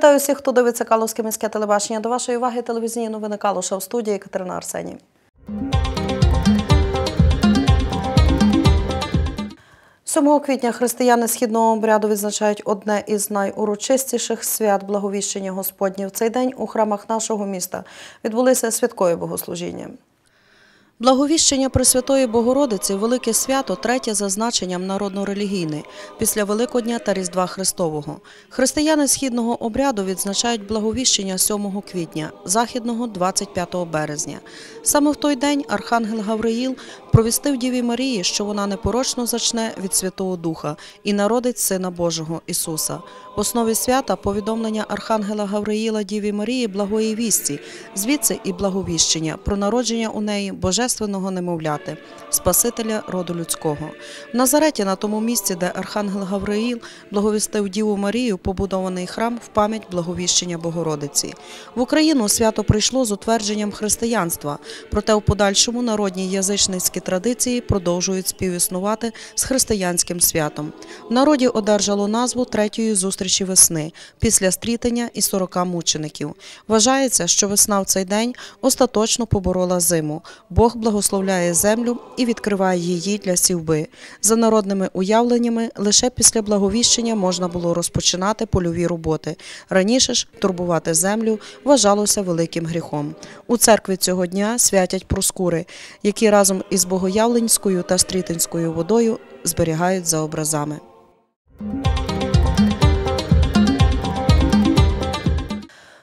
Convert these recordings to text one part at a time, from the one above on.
Вітаю всіх, хто дивиться Калузьке міське телебачення. До вашої уваги телевізійні новини Калуша в студії Катерина Арсеній. Сьомого квітня християни східного обряду відзначають одне із найурочистіших свят благовіщення Господні. В цей день у храмах нашого міста відбулися святкові богослужіння. Благовіщення Пресвятої Богородиці велике свято, третє за значенням народно-релігійне, після Великодня та Різдва Христового. Християни східного обряду відзначають благовіщення 7 квітня, західного 25 березня. Саме в той день Архангел Гавриїл провістив Діві Марії, що вона непорочно зачне від Святого Духа і народить Сина Божого Ісуса. В основі свята повідомлення Архангела Гавриїла Діві Марії благої вісті, звідси і благовіщення про народження у неї божественного немовляти, Спасителя роду людського. В Назареті, на тому місці, де Архангел Гавриїл благовістив Діву Марію, побудований храм в пам'ять благовіщення Богородиці. В Україну свято прийшло з утвердженням християнства, проте у подальшому народні язичницькі традиції продовжують співіснувати з християнським святом. В народі одержало назву третьої зустрічі весни після стрітення і 40 мучеників. Вважається, що весна в цей день остаточно поборола зиму. Бог благословляє землю і відкриває її для сівби. За народними уявленнями, лише після благовіщення можна було розпочинати польові роботи. Раніше ж турбувати землю вважалося великим гріхом. У церкві цього дня святять проскури, які разом із Богоявленською та Стрітинською водою зберігають за образами.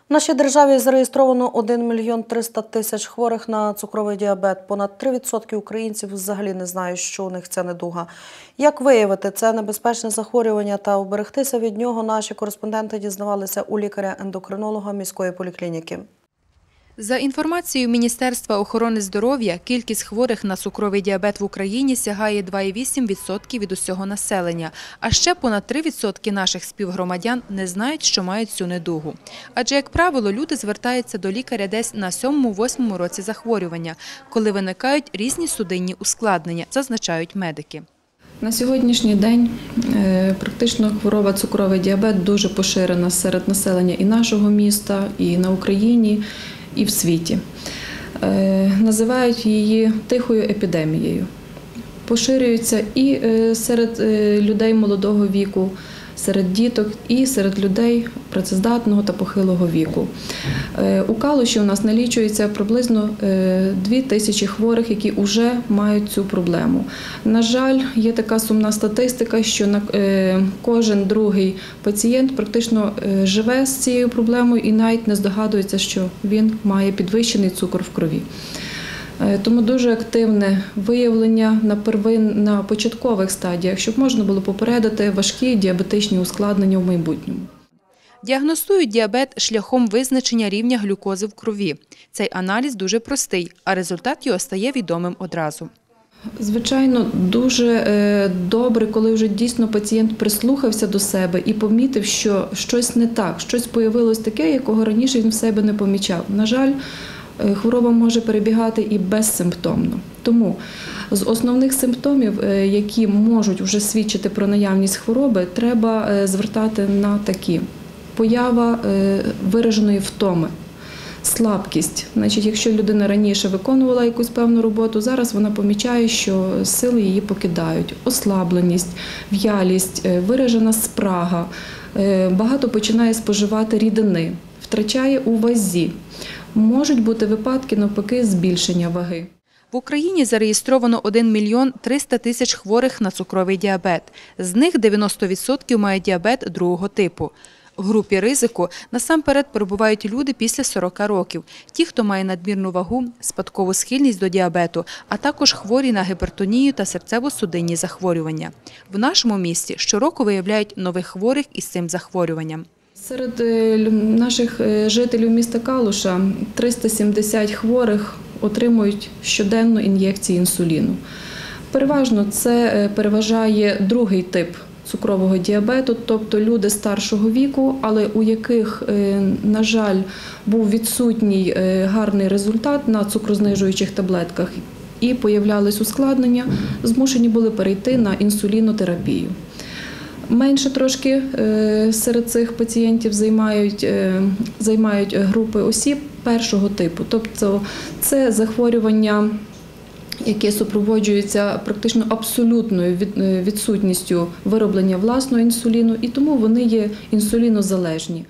В нашій державі зареєстровано 1 мільйон 300 тисяч хворих на цукровий діабет. Понад 3% українців взагалі не знають, що у них ця недуга. Як виявити це небезпечне захворювання та уберегтися від нього, наші кореспонденти дізнавалися у лікаря-ендокринолога міської поліклініки. За інформацією Міністерства охорони здоров'я, кількість хворих на цукровий діабет в Україні сягає 2,8% від усього населення, а ще понад 3% наших співгромадян не знають, що мають цю недугу. Адже, як правило, люди звертаються до лікаря десь на 7-8 році захворювання, коли виникають різні судинні ускладнення, зазначають медики. На сьогоднішній день е, практично хвороба цукровий діабет дуже поширена серед населення і нашого міста, і на Україні, і в світі. Е, Називають її тихою епідемією. Поширюється і е, серед людей молодого віку, серед діток, і серед людей працездатного та похилого віку. У Калуші у нас налічується приблизно 2 тисячі хворих, які вже мають цю проблему. На жаль, є така сумна статистика, що на кожен другий пацієнт практично живе з цією проблемою і навіть не здогадується, що він має підвищений цукор в крові. Тому дуже активне виявлення на первин на початкових стадіях, щоб можна було попередити важкі діабетичні ускладнення в майбутньому. Діагностують діабет шляхом визначення рівня глюкози в крові. Цей аналіз дуже простий, а результат його стає відомим одразу. Звичайно, дуже добре, коли вже дійсно пацієнт прислухався до себе і помітив, що щось не так, щось появилось таке, якого раніше він в себе не помічав. На жаль, хвороба може перебігати і безсимптомно. Тому з основних симптомів, які можуть вже свідчити про наявність хвороби, треба звертати на такі поява вираженої втоми. Слабкість, значить, якщо людина раніше виконувала якусь певну роботу, зараз вона помічає, що сили її покидають, ослабленість, в'ялість, виражена спрага, багато починає споживати рідини, втрачає у вазі. Можуть бути випадки навпаки збільшення ваги. В Україні зареєстровано 1 мільйон 300 тисяч хворих на цукровий діабет. З них 90% мають діабет другого типу. В групі ризику насамперед перебувають люди після 40 років, ті, хто має надмірну вагу, спадкову схильність до діабету, а також хворі на гіпертонію та серцево-судинні захворювання. В нашому місті щороку виявляють нових хворих із цим захворюванням. Серед наших жителів міста Калуша 370 хворих отримують щоденно ін'єкції інсуліну. Переважно це переважає другий тип цукрового діабету, тобто люди старшого віку, але у яких, на жаль, був відсутній гарний результат на цукрознижуючих таблетках і появлялись ускладнення, змушені були перейти на інсулінотерапію. Менше трошки е, серед цих пацієнтів займають, е, займають групи осіб першого типу. Тобто це захворювання, яке супроводжується практично абсолютною е, відсутністю вироблення власного інсуліну, і тому вони є інсулінозалежні.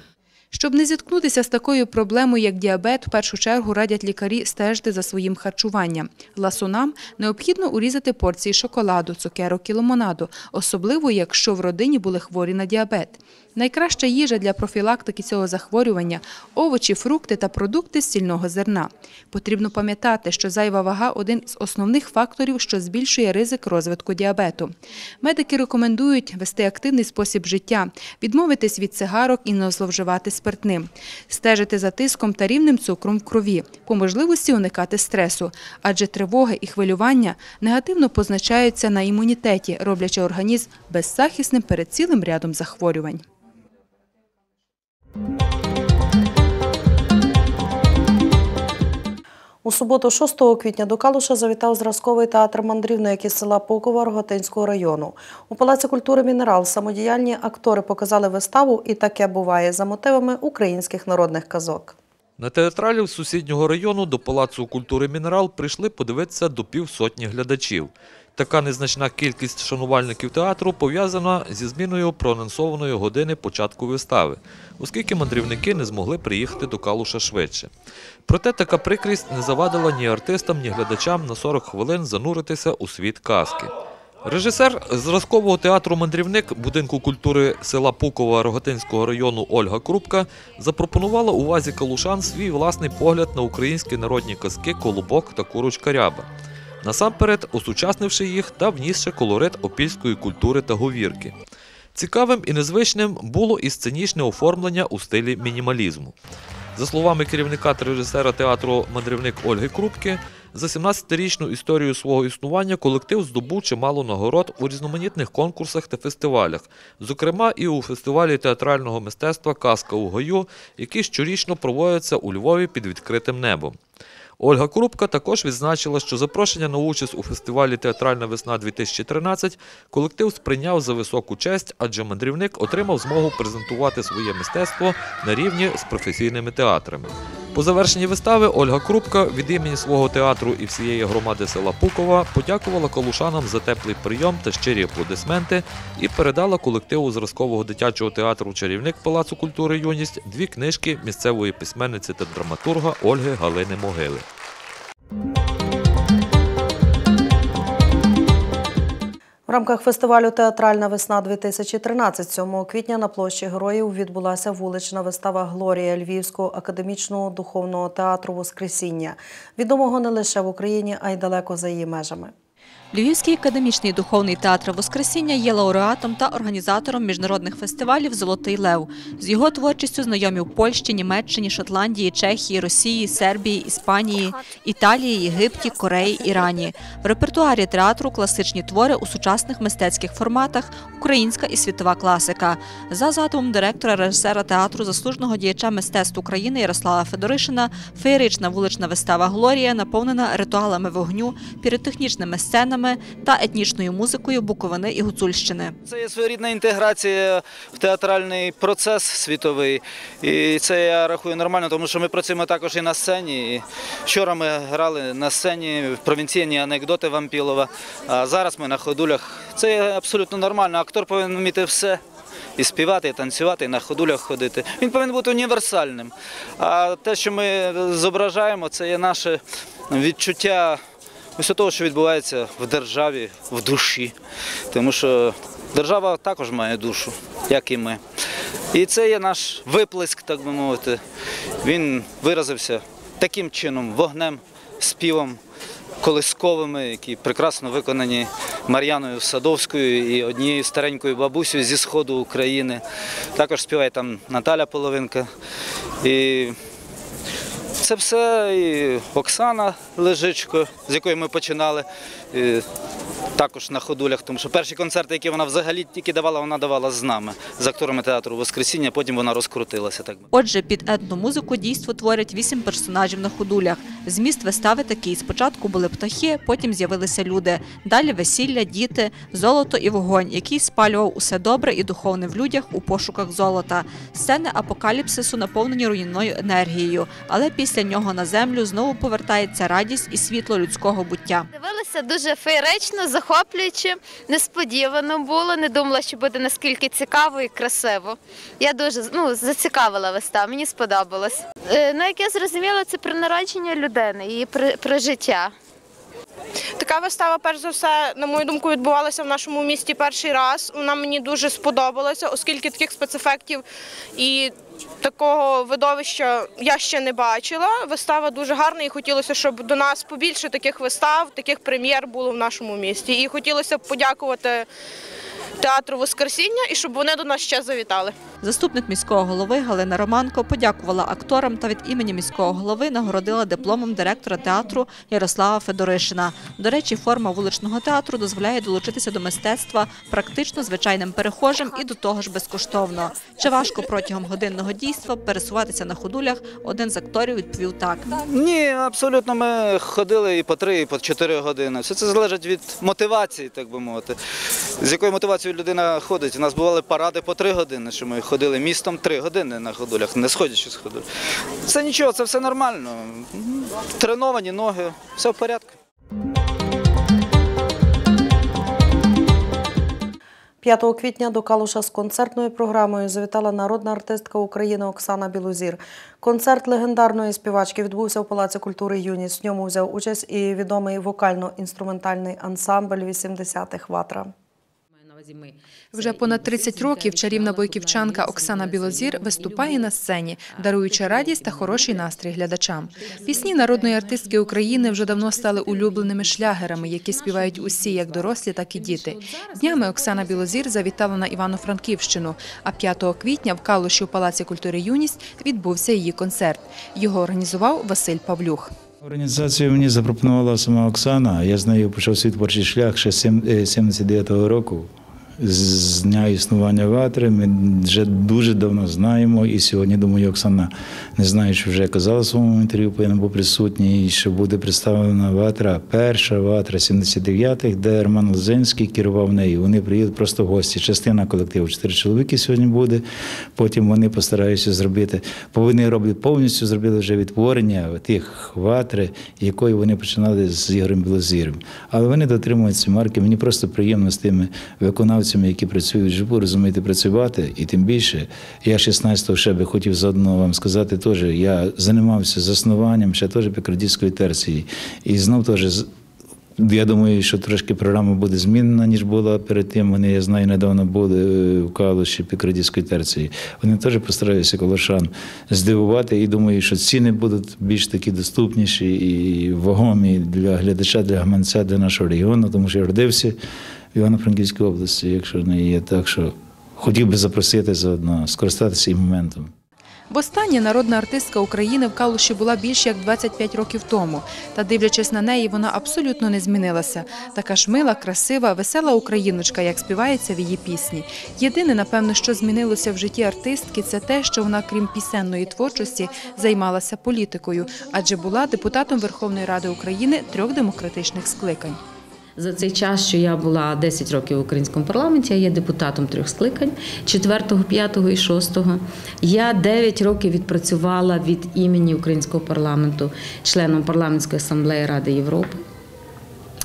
Щоб не зіткнутися з такою проблемою, як діабет, в першу чергу радять лікарі стежити за своїм харчуванням. Ласунам необхідно урізати порції шоколаду, цукерок і лимонаду, особливо якщо в родині були хворі на діабет. Найкраща їжа для профілактики цього захворювання – овочі, фрукти та продукти з сільного зерна. Потрібно пам'ятати, що зайва вага – один з основних факторів, що збільшує ризик розвитку діабету. Медики рекомендують вести активний спосіб життя, відмовитись від цигарок і не зловживати спиртним, стежити за тиском та рівнем цукром в крові, по можливості уникати стресу, адже тривоги і хвилювання негативно позначаються на імунітеті, роблячи організм беззахисним перед цілим рядом захворювань. У суботу, 6 квітня, до Калуша завітав зразковий театр мандрівник із села Покова Рогатинського району. У Палаці культури Мінерал самодіяльні актори показали виставу і таке буває за мотивами українських народних казок. На театралів сусіднього району до Палацу культури Мінерал прийшли подивитися до півсотні глядачів. Така незначна кількість шанувальників театру пов'язана зі зміною проанонсованої години початку вистави, оскільки мандрівники не змогли приїхати до Калуша швидше. Проте така прикрість не завадила ні артистам, ні глядачам на 40 хвилин зануритися у світ казки. Режисер зразкового театру Мандрівник будинку культури села Пукова Рогатинського району Ольга Крупка запропонувала увазі калушан свій власний погляд на українські народні казки Колобок та Курочка Ряба. Насамперед, осучаснивши їх та внісши колорит опільської культури та говірки. Цікавим і незвичним було і сценічне оформлення у стилі мінімалізму. За словами керівника та режисера театру мандрівник Ольги Крупки, за 17-річну історію свого існування колектив здобув чимало нагород у різноманітних конкурсах та фестивалях, зокрема і у фестивалі театрального мистецтва Казка у гаю, який щорічно проводиться у Львові під відкритим небом. Ольга Крупка також відзначила, що запрошення на участь у фестивалі Театральна весна 2013 колектив сприйняв за високу честь, адже мандрівник отримав змогу презентувати своє мистецтво на рівні з професійними театрами. По завершенні вистави Ольга Крупка від імені свого театру і всієї громади села Пукова подякувала калушанам за теплий прийом та щирі аплодисменти і передала колективу зразкового дитячого театру Чарівник Палацу культури юність дві книжки місцевої письменниці та драматурга Ольги Галини Могили. В рамках фестивалю Театральна весна 2013 7 квітня на площі Героїв відбулася вулична вистава Глорія Львівського академічного духовного театру Воскресіння, відомого не лише в Україні, а й далеко за її межами. Львівський академічний духовний театр Воскресіння є лауреатом та організатором міжнародних фестивалів Золотий Лев. З його творчістю знайомі в Польщі, Німеччині, Шотландії, Чехії, Росії, Сербії, Іспанії, Італії, Єгипті, Кореї, Ірані. В репертуарі театру класичні твори у сучасних мистецьких форматах, українська і світова класика. За задумом директора режисера театру, заслуженого діяча мистецтв України Ярослава Федоришина, феєрична вулична вистава Глорія наповнена ритуалами вогню, піротехнічними сценами та етнічною музикою Буковини і Гуцульщини. Це є своєрідна інтеграція в театральний процес світовий. І це я рахую нормально, тому що ми працюємо також і на сцені. Вчора ми грали на сцені провінційні анекдоти Вампілова, а зараз ми на ходулях. Це абсолютно нормально. Актор повинен вміти все. І співати, і танцювати, і на ходулях ходити. Він повинен бути універсальним. А те, що ми зображаємо, це є наше відчуття Ось того, що відбувається в державі, в душі. Тому що держава також має душу, як і ми. І це є наш виплеск, так би мовити. Він виразився таким чином, вогнем, співом, колисковими, які прекрасно виконані Мар'яною Садовською і однією старенькою бабусею зі сходу України. Також співає там Наталя Половинка. І це все і Оксана Лежичко, з якої ми починали. і також на ходулях, тому що перші концерти, які вона взагалі тільки давала, вона давала з нами, з акторами театру Воскресіння, потім вона розкрутилася. Так. Отже, під етномузику дійство творять вісім персонажів на ходулях. Зміст вистави такий. Спочатку були птахи, потім з'явилися люди. Далі весілля, діти, золото і вогонь, який спалював усе добре і духовне в людях у пошуках золота. Сцени апокаліпсису наповнені руйнівною енергією, але після нього на землю знову повертається радість і світло людського буття. Дивилася дуже феєрично, захоплююче, несподівано було. Не думала, що буде наскільки цікаво і красиво. Я дуже ну, зацікавила вистава, мені сподобалось. Е, Ну, як я зрозуміла, це про народження людини, її про життя. Така вистава, перш за все, на мою думку, відбувалася в нашому місті перший раз. Вона мені дуже сподобалася, оскільки таких спецефектів і такого видовища я ще не бачила. Вистава дуже гарна і хотілося, щоб до нас побільше таких вистав, таких прем'єр було в нашому місті. І хотілося б подякувати театру Воскресіння і щоб вони до нас ще завітали. Заступник міського голови Галина Романко подякувала акторам та від імені міського голови нагородила дипломом директора театру Ярослава Федоришина. До речі, форма вуличного театру дозволяє долучитися до мистецтва практично звичайним перехожим і до того ж безкоштовно. Чи важко протягом годинного дійства пересуватися на ходулях? Один з акторів відповів так. Ні, абсолютно. Ми ходили і по три, і по чотири години. Все це залежить від мотивації, так би мовити. З якою мотивацією людина ходить. У нас бували паради по три години, що ми ходили містом три години на ходулях, не сходячи з ходуль. Це нічого, це все нормально. Треновані ноги, все в порядку. 5 квітня до Калуша з концертною програмою завітала народна артистка України Оксана Білозір. Концерт легендарної співачки відбувся в Палаці культури Юність. В ньому взяв участь і відомий вокально-інструментальний ансамбль 80-х «Ватра». Вже понад 30 років чарівна бойківчанка Оксана Білозір виступає на сцені, даруючи радість та хороший настрій глядачам. Пісні народної артистки України вже давно стали улюбленими шлягерами, які співають усі, як дорослі, так і діти. Днями Оксана Білозір завітала на Івано-Франківщину, а 5 квітня в Калуші у Палаці культури Юність відбувся її концерт. Його організував Василь Павлюх. Організацію мені запропонувала сама Оксана. Я з нею почав свій творчий шлях ще з сім- е, 79-го року. З дня існування ватри ми вже дуже давно знаємо. І сьогодні, думаю, Оксана, не знаю, чи вже казала в своєму інтерв'ю, не був присутній, що буде представлена ватра, перша ватра 79-х, де Роман Лозинський керував нею. Вони приїдуть просто в гості. Частина колективу, чотири чоловіки сьогодні буде. Потім вони постараються зробити, вони роблять повністю зробили вже відтворення тих ватри, якої вони починали з Ігорем Білозіром. Але вони дотримуються марки. Мені просто приємно з тими виконавцями, які працюють вживу, розумієте, працювати. І тим більше, я 16-го ще би хотів заодно вам сказати, теж я займався заснуванням ще теж пікардійської терції. І знов теж я думаю, що трошки програма буде змінена, ніж була перед тим. Вони, я знаю, недавно були е, в Калуші Пікрадійської терції. Вони теж постараються колошан здивувати і думаю, що ціни будуть більш такі доступніші і вагомі для глядача, для гаманця, для нашого регіону, тому що я родився в Івано-Франківській області, якщо не є. Так що хотів би запросити заодно, скористатися і моментом. Востаннє народна артистка України в Калуші була більш як 25 років тому. Та дивлячись на неї, вона абсолютно не змінилася. Така ж мила, красива, весела україночка, як співається в її пісні. Єдине, напевно, що змінилося в житті артистки, це те, що вона, крім пісенної творчості, займалася політикою, адже була депутатом Верховної Ради України трьох демократичних скликань. За цей час, що я була 10 років в українському парламенті, я є депутатом трьох скликань 4, 5 і 6. Я 9 років відпрацювала від імені українського парламенту членом парламентської асамблеї Ради Європи.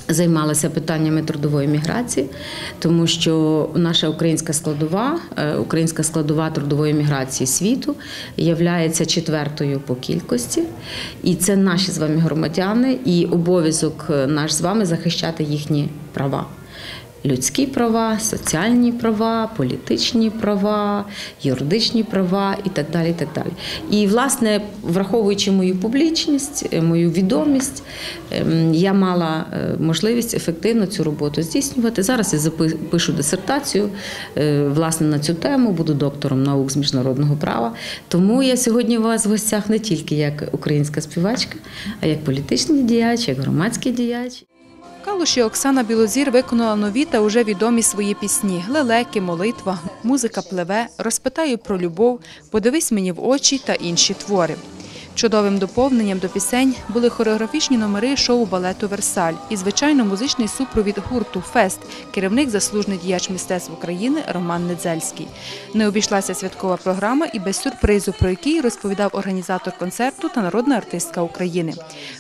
Займалася питаннями трудової міграції, тому що наша українська складова, е, українська складова трудової міграції світу є четвертою по кількості, і це наші з вами громадяни, і обов'язок е, наш з вами захищати їхні права. Людські права, соціальні права, політичні права, юридичні права і так далі. І, так далі. і власне, враховуючи мою публічність, е, мою відомість, ем, я мала е, можливість ефективно цю роботу здійснювати. Зараз я запи- пишу дисертацію е, власне на цю тему, буду доктором наук з міжнародного права. Тому я сьогодні у вас в гостях не тільки як українська співачка, а як політичний діяч, як громадський діяч. Калуші Оксана Білозір виконала нові та уже відомі свої пісні «Лелеки», «Молитва», «Музика пливе», «Розпитаю про любов», «Подивись мені в очі» та інші твори. Чудовим доповненням до пісень були хореографічні номери шоу балету Версаль і, звичайно, музичний супровід гурту Фест, керівник заслужений діяч мистецтв України Роман Недзельський. Не обійшлася святкова програма і без сюрпризу, про який розповідав організатор концерту та народна артистка України.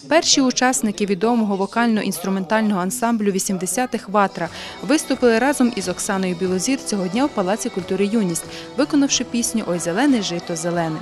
Перші учасники відомого вокально-інструментального ансамблю 80-х «Ватра» виступили разом із Оксаною Білозір цього дня в Палаці культури Юність, виконавши пісню Ой зелене жито зелене.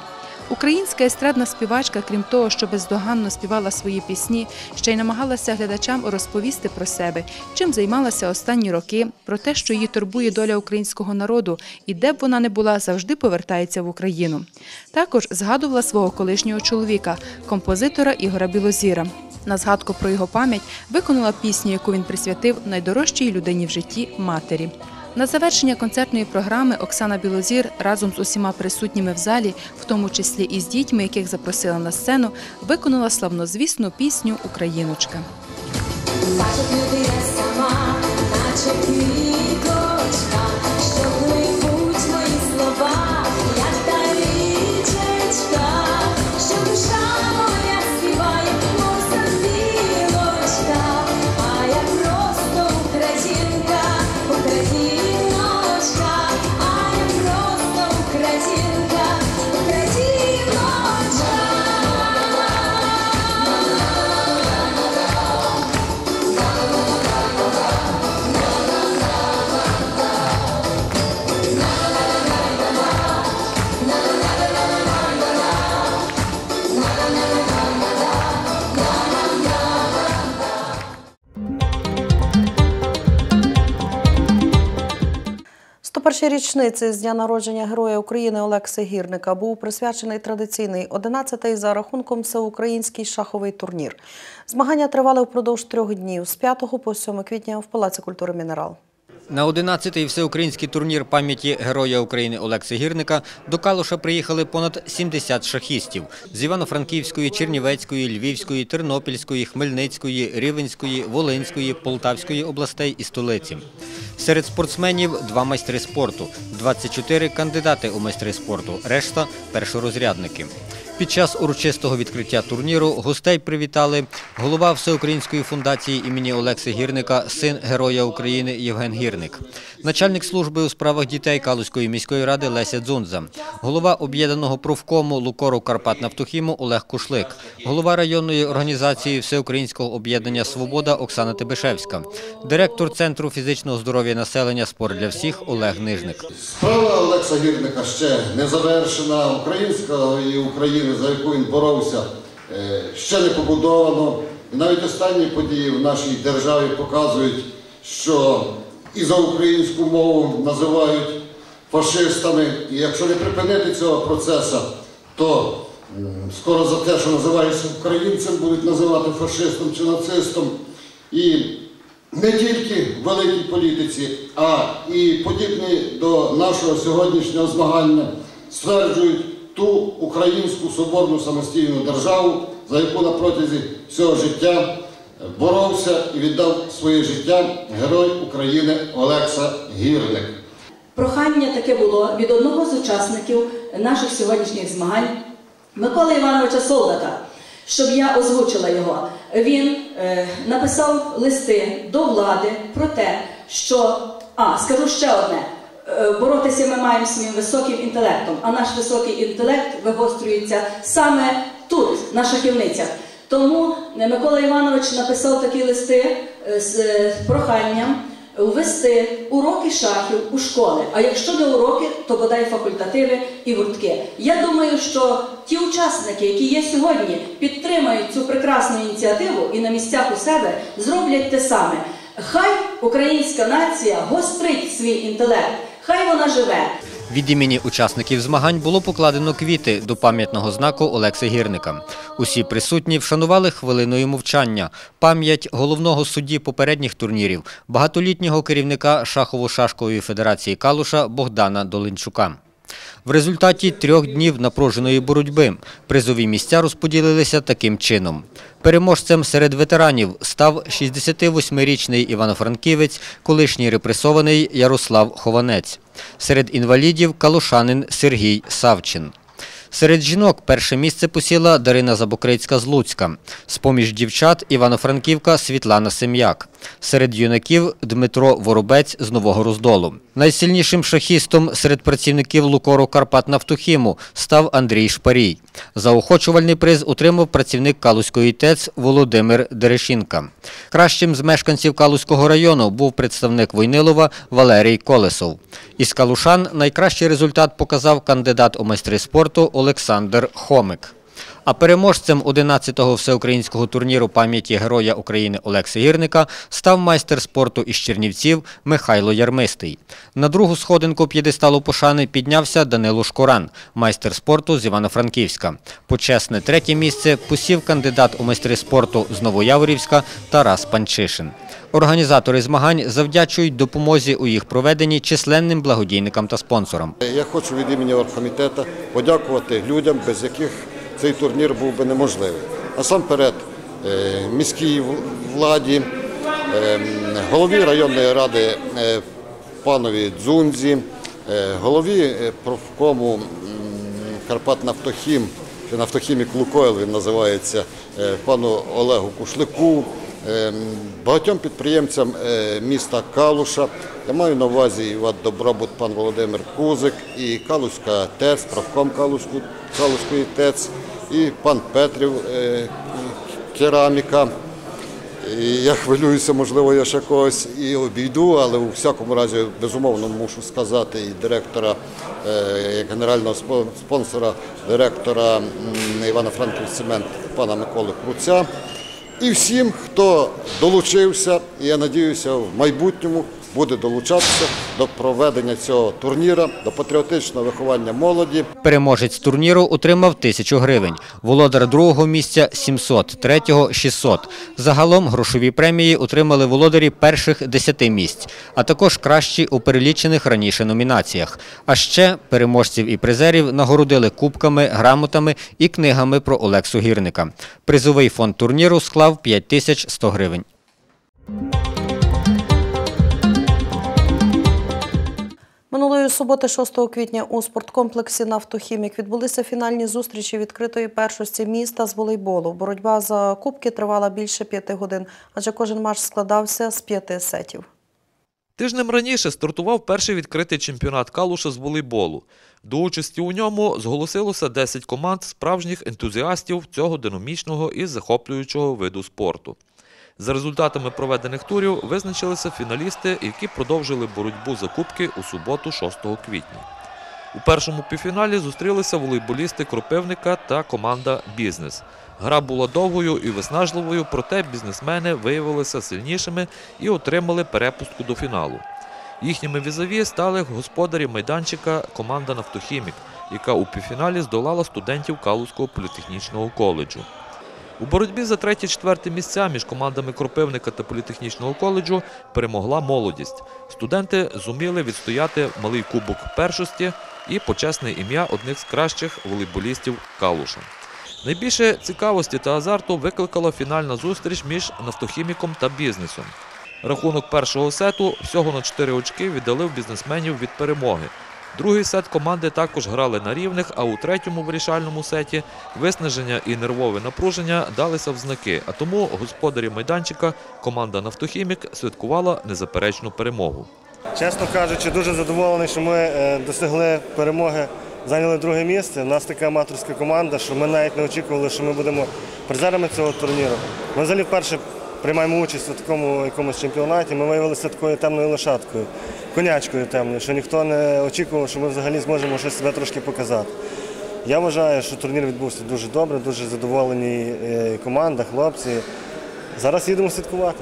Українська естрадна співачка, крім того, що бездоганно співала свої пісні, ще й намагалася глядачам розповісти про себе, чим займалася останні роки, про те, що її турбує доля українського народу, і де б вона не була, завжди повертається в Україну. Також згадувала свого колишнього чоловіка, композитора Ігора Білозіра. На згадку про його пам'ять виконала пісню, яку він присвятив найдорожчій людині в житті матері. На завершення концертної програми Оксана Білозір разом з усіма присутніми в залі, в тому числі і з дітьми, яких запросила на сцену, виконала славнозвісну пісню Україночка. Бачить люди я сама, наче квіточка, 101-й річниці з дня народження Героя України Олекси Гірника був присвячений традиційний 11-й за рахунком всеукраїнський шаховий турнір. Змагання тривали впродовж трьох днів з 5 по 7 квітня в Палаці культури «Мінерал». На 11-й всеукраїнський турнір пам'яті Героя України Олекси Гірника до Калуша приїхали понад 70 шахістів з Івано-Франківської, Чернівецької, Львівської, Тернопільської, Хмельницької, Рівенської, Волинської, Полтавської областей і столиці. Серед спортсменів два майстри спорту, 24 кандидати у майстри спорту, решта – першорозрядники. Під час урочистого відкриття турніру гостей привітали голова Всеукраїнської фундації імені Олекси Гірника, син Героя України Євген Гірник, начальник служби у справах дітей Калузької міської ради Леся Дзунза, голова об'єднаного профкому Лукору Карпат Нафтохіму Олег Кушлик, голова районної організації Всеукраїнського об'єднання Свобода Оксана Тибишевська, директор Центру фізичного здоров'я населення Спорт для всіх Олег Нижник. Справа Олекса Гірника ще не завершена. Української За яку він боровся, е, ще не побудовано. І навіть останні події в нашій державі показують, що і за українську мову називають фашистами. І якщо не припинити цього процесу, то скоро за те, що називаєшся українцем, будуть називати фашистом чи нацистом. І не тільки в великій політиці, а і подібні до нашого сьогоднішнього змагання стверджують ту українську соборну самостійну державу, за яку на протязі всього життя боровся і віддав своє життя герой України Олекса Гірник. Прохання таке було від одного з учасників наших сьогоднішніх змагань Миколи Івановича Солдата, щоб я озвучила його. Він е, написав листи до влади про те, що а скажу ще одне. Е, Боротися ми маємо своїм високим інтелектом, а наш високий інтелект вигострюється саме тут, на шахівницях. Тому е, Микола Іванович написав такі листи е, з проханням ввести уроки шахів у школи. А якщо не уроки, то бодай факультативи і гуртки. Я думаю, що ті учасники, які є сьогодні, підтримають цю прекрасну ініціативу і на місцях у себе зроблять те саме. Хай українська нація гострить свій інтелект, хай вона живе. Від імені учасників змагань було покладено квіти до пам'ятного знаку Олекси Гірника. Усі присутні вшанували хвилиною мовчання, пам'ять головного судді попередніх турнірів, багатолітнього керівника Шахово-Шашкової федерації Калуша Богдана Долинчука. В результаті трьох днів напруженої боротьби призові місця розподілилися таким чином. Переможцем серед ветеранів став 68-річний івано-франківець, колишній репресований Ярослав Хованець. Серед інвалідів – калушанин Сергій Савчин. Серед жінок перше місце посіла Дарина Забокрицька з Луцька. З-поміж дівчат Івано-Франківка Світлана Сем'як. Серед юнаків Дмитро Воробець з Нового Роздолу. Найсильнішим шахістом серед працівників Лукору Карпат Нафтохіму став Андрій Шпарій. Заохочувальний приз отримав працівник Калузької ТЕЦ Володимир Дерешінка. Кращим з мешканців Калузького району був представник Войнилова Валерій Колесов. Із Калушан найкращий результат показав кандидат у майстри спорту Олександр Хомик. А переможцем 11-го всеукраїнського турніру пам'яті Героя України Олекси Гірника став майстер спорту із Чернівців Михайло Ярмистий. На другу сходинку п'єдесталу пошани піднявся Данило Шкоран, майстер спорту з Івано-Франківська. Почесне третє місце посів кандидат у майстри спорту з Новояворівська Тарас Панчишин. Організатори змагань завдячують допомозі у їх проведенні численним благодійникам та спонсорам. Я хочу від імені оргкомітету подякувати людям, без яких цей турнір був би неможливий. Насамперед е, міській владі, е, голові районної ради е, панові Дзунзі, е, голові профкому Карпатнафтохім, Нафтохімік Лукойл він називається, пану Олегу Кушлику, е, багатьом підприємцям міста Калуша. Я маю на увазі і добробут пан Володимир Кузик, і Калуська ТЕЦ, правком Калуську- Калуської ТЕЦ, і пан Петрів е, кераміка. І я хвилююся, можливо, я ще когось і обійду, але у всякому разі, безумовно, мушу сказати і директора, е, як генерального спонсора, директора м, Івано-Франківський цемент пана Миколи Круця. І всім, хто долучився, і я надіюся, в майбутньому буде долучатися до проведення цього турніра, до патріотичного виховання молоді. Переможець турніру отримав тисячу гривень, володар другого місця – 700, третього – 600. Загалом грошові премії отримали володарі перших 10 місць, а також кращі у перелічених раніше номінаціях. А ще переможців і призерів нагородили кубками, грамотами і книгами про Олексу Гірника. Призовий фонд турніру склав 5100 гривень. Минулої суботи, 6 квітня, у спорткомплексі «Нафтохімік» відбулися фінальні зустрічі відкритої першості міста з волейболу. Боротьба за кубки тривала більше п'яти годин, адже кожен матч складався з п'яти сетів. Тижнем раніше стартував перший відкритий чемпіонат Калуша з волейболу. До участі у ньому зголосилося 10 команд справжніх ентузіастів цього динамічного і захоплюючого виду спорту. За результатами проведених турів визначилися фіналісти, які продовжили боротьбу за кубки у суботу, 6 квітня. У першому півфіналі зустрілися волейболісти Кропивника та команда Бізнес. Гра була довгою і виснажливою, проте бізнесмени виявилися сильнішими і отримали перепустку до фіналу. Їхніми візаві стали господарі майданчика команда Нафтохімік, яка у півфіналі здолала студентів Калузького політехнічного коледжу. У боротьбі за третє-четверте місця між командами Кропивника та політехнічного коледжу перемогла молодість. Студенти зуміли відстояти малий кубок першості і почесне ім'я одних з кращих волейболістів Калуша. Найбільше цікавості та азарту викликала фінальна зустріч між нафтохіміком та бізнесом. Рахунок першого сету всього на 4 очки віддалив бізнесменів від перемоги. Другий сет команди також грали на рівних, а у третьому вирішальному сеті виснаження і нервове напруження далися в знаки, а тому господарі майданчика команда Нафтохімік святкувала незаперечну перемогу. Чесно кажучи, дуже задоволений, що ми е, досягли перемоги, зайняли друге місце. У нас така аматорська команда, що ми навіть не очікували, що ми будемо призерами цього турніру. Ми взагалі вперше приймаємо участь у такому якомусь чемпіонаті. Ми виявилися такою темною лошадкою, конячкою темною, що ніхто не очікував, що ми взагалі зможемо щось себе трошки показати. Я вважаю, що турнір відбувся дуже добре, дуже задоволені е, команда, хлопці. Зараз їдемо святкувати.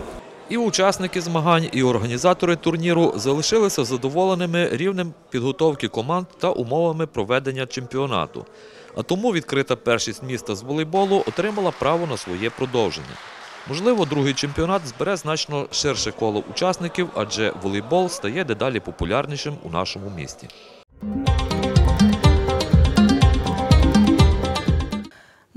І учасники змагань, і організатори турніру залишилися задоволеними рівнем підготовки команд та умовами проведення чемпіонату. А тому відкрита першість міста з волейболу отримала право на своє продовження. Можливо, другий чемпіонат збере значно ширше коло учасників, адже волейбол стає дедалі популярнішим у нашому місті.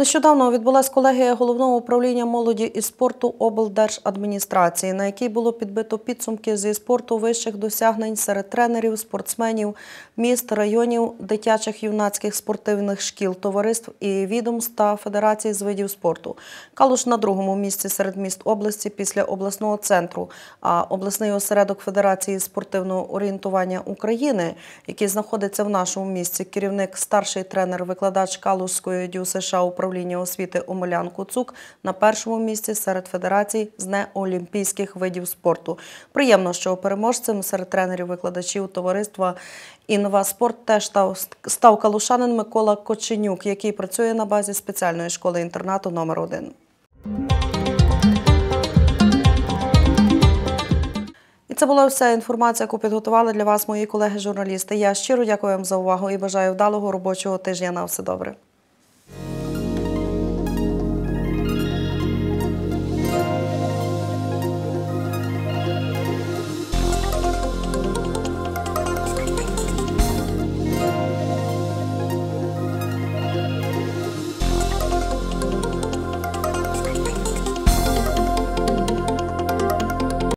Нещодавно відбулась колегія головного управління молоді і спорту облдержадміністрації, на якій було підбито підсумки зі спорту вищих досягнень серед тренерів, спортсменів, міст, районів, дитячих юнацьких спортивних шкіл, товариств і відомств та федерацій з видів спорту. Калуш на другому місці серед міст області після обласного центру, а обласний осередок Федерації спортивного орієнтування України, який знаходиться в нашому місті, керівник, старший тренер-викладач Калузької дю США управління освіти Омелян Куцук на першому місці серед федерацій з неолімпійських видів спорту. Приємно, що переможцем серед тренерів-викладачів товариства «Інваспорт» теж став, калушанин Микола Коченюк, який працює на базі спеціальної школи-інтернату номер 1 І це була вся інформація, яку підготували для вас мої колеги-журналісти. Я щиро дякую вам за увагу і бажаю вдалого робочого тижня. На все добре.